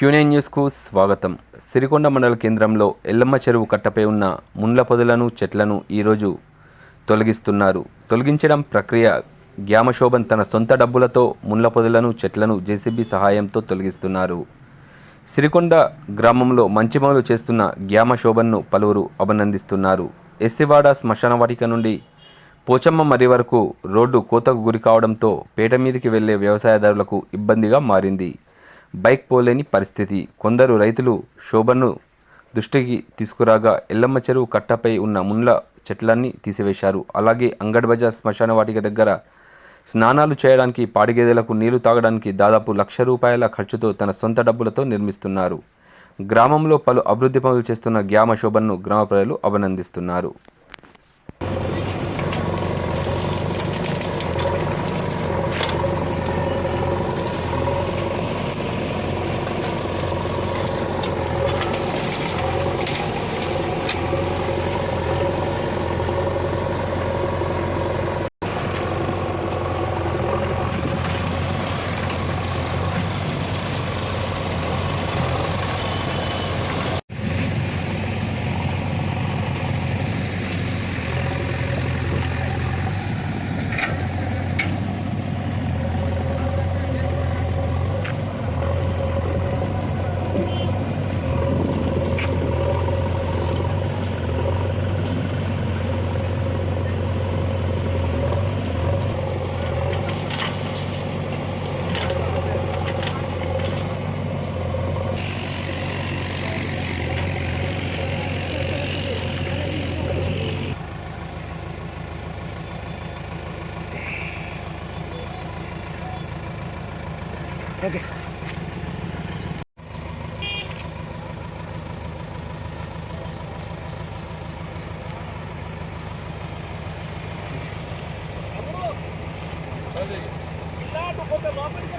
క్యూనే న్యూస్కు స్వాగతం. సిరికొండ మండల కేంద్రంలో ఎల్లమ్మ చెరువు కట్టపై ఉన్న ముండ్ల పొదలను చెట్లను ఈరోజు తొలగిస్తున్నారు. తొలగించడం ప్రక్రియ గ్యామశోభన్ తన సొంత డబ్బులతో ముండ్ల పొదలను చెట్లను జేసీబీ సహాయంతో తొలగిస్తున్నారు. సిరికొండ గ్రామంలో మంచిమౌలు చేస్తున్న గ్యామశోభన్ను పలువురు అభినందిస్తున్నారు. ఎస్సివాడ శ్మశాన వాటిక నుండి పోచమ్మ మరి వరకు రోడ్డు కోతకు గురి కావడంతో పేట మీదికి వెళ్ళే వ్యవసాయదారులకు ఇబ్బందిగా మారింది. బైక్ పోలేని పరిస్థితి. కొందరు రైతులు శోభను దృష్టికి తీసుకురాగా ఎల్లమ్మ చెరువు కట్టపై ఉన్న ముండ్ల చెట్లన్నీ తీసివేశారు. అలాగే అంగడ్బజార్ శ్మశాన వాటిక దగ్గర స్నానాలు చేయడానికి పాడిగేదెలకు నీళ్ళు తాగడానికి దాదాపు లక్ష రూపాయల ఖర్చుతో తన సొంత డబ్బులతో నిర్మిస్తున్నారు. గ్రామంలో పలు అభివృద్ధి పనులు చేస్తున్న గ్యామ శోభన్ను గ్రామ ప్రజలు అభినందిస్తున్నారు. ఓకే ఇలాంటి ఒక లోపలికి